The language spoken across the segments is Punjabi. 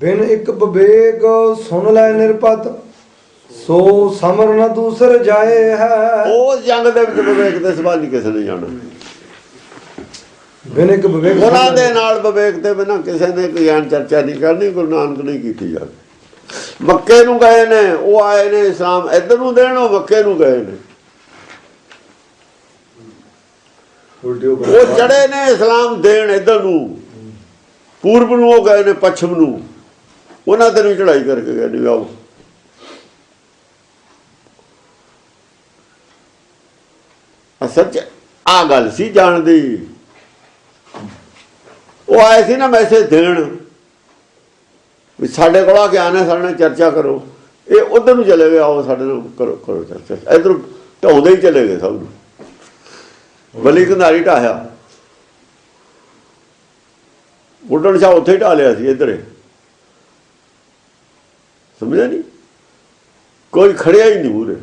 ਬਿਨ ਇੱਕ ਵਿਵੇਕ ਸੁਨ ਲੈ ਨਿਰਪਤ ਸੋ ਸਮਰ ਨ ਦੂਸਰ ਜਾਏ ਹੈ। ਉਸ ਜੰਗ ਦੇ ਵਿੱਚ ਵਿਵੇਕ ਦੇ ਸਵਾਲ ਨਹੀਂ ਕਿਸੇ ਨੇ ਜਾਣਾ। ਬਿਨ ਇੱਕ ਵਿਵੇਕ ਉਹਨਾਂ ਦੇ ਨਾਲ ਵਿਵੇਕ ਦੇ ਬਿਨਾਂ ਕਿਸੇ ਨੇ ਕੋਈ ਗਿਆਨ ਚਰਚਾ ਨਹੀਂ ਕਰਨੀ ਗੁਰੂ ਨਾਨਕ ਨੇ ਕੀਤੀ ਜਾਵੇ ਮੱਕੇ ਨੂੰ ਗਏ ਨੇ ਉਹ ਆਏ ਨੇ ਇਸਲਾਮ ਇੱਧਰ ਨੂੰ ਦੇਣ ਉਹ ਮੱਕੇ ਨੂੰ ਗਏ ਨੇ। ਉਹ ਚੜੇ ਨੇ ਇਸਲਾਮ ਦੇਣ ਇੱਧਰ ਨੂੰ। ਪੂਰਬ ਨੂੰ ਉਹ ਗਏ ਨੇ ਪੱਛਮ ਨੂੰ। ਉਹਨਾਂ ਤੇ ਨੂੰ ਚੜਾਈ ਕਰਕੇ ਗਏ ਨੇ ਵੀ ਆਓ। ਅਸਲ ਚ ਆ ਗੱਲ ਸੀ ਜਾਣਦੀ ਉਹ ਆਏ ਸੀ ਨਾ ਮੈਸੇਜ ਦੇਣ ਵੀ ਸਾਡੇ ਕੋਲ ਆ ਕੇ ਆਣਾ ਸਾਡੇ ਨਾਲ ਚਰਚਾ ਕਰੋ। ਇਹ ਉਧਰ ਨੂੰ ਚਲੇ ਗਏ, ਆਓ ਸਾਡੇ ਨਾਲ ਕਰੋ ਕਰੋ ਚਰਚਾ। ਇਧਰ ਢਾਉਂਦੇ ਹੀ ਚਲੇ ਗਏ ਸਭ ਨੂੰ। ਬਲੀ ਕੰਧਾਰੀ ਢਾਹਿਆ। ਗੁੱਡਣ ਸ਼ਾਹ ਉੱਥੇ ਹੀ ਢਾ ਲਿਆ ਸੀ, ਇੱਧਰੇ। ਸਮਝਿਆ ਨਹੀਂ ਕੋਈ ਖੜਿਆ ਹੀ ਨਹੀਂ ਮੂਰੇ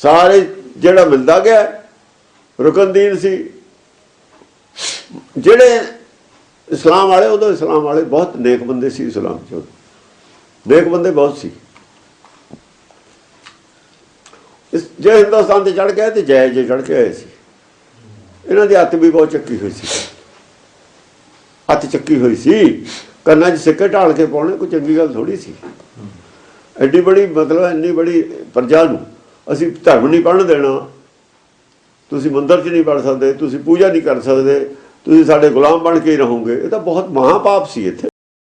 ਸਾਰੇ ਜਿਹੜਾ ਮਿਲਦਾ ਗਿਆ, ਰੁਕਨਦੀਨ ਸੀ। ਜਿਹੜੇ ਇਸਲਾਮ ਵਾਲੇ ਉਦੋਂ ਇਸਲਾਮ ਵਾਲੇ ਬਹੁਤ ਨੇਕ ਬੰਦੇ ਸੀ ਇਸਲਾਮ ਚ। ਨੇਕ ਬੰਦੇ ਬਹੁਤ ਸੀ। ਇਸ ਜੇ ਹਿੰਦੁਸਤਾਨ ਤੇ ਚੜ ਗਏ ਤੇ ਜੈ ਜੇ ਚੜ ਕੇ ਆਏ ਸੀ। ਇਹਨਾਂ ਦੀ ਹੱਥ ਵੀ ਬਹੁਤ ਚੱਕੀ ਹੋਈ ਸੀ। ਹੱਥ ਚੱਕੀ ਹੋਈ ਸੀ, ਕੰਨਾਂ 'ਚ ਸਿੱਕੇ ਢਾਲ ਕੇ ਪਾਉਣੇ, ਕੋਈ ਚੰਗੀ ਗੱਲ ਥੋੜੀ ਸੀ। ਐਡੀ ਬੜੀ ਮਤਲਬ ਇੰਨੀ ਬੜੀ ਪ੍ਰਜਾ ਨੂੰ ਅਸੀਂ ਧਰਮ ਨਹੀਂ ਪੜਨ ਦੇਣਾ। ਤੁਸੀਂ ਮੰਦਰ 'ਚ ਨਹੀਂ ਪੜ ਸਕਦੇ, ਤੁਸੀਂ ਪੂਜਾ ਨਹੀਂ ਕਰ ਸਕਦੇ, ਤੁਸੀਂ ਸਾਡੇ ਗੁਲਾਮ ਬਣ ਕੇ ਹੀ ਰਹੋਗੇ। ਇਹ ਤਾਂ ਬਹੁਤ ਮਹਾਪਾਪ ਸੀ ਇੱਥੇ।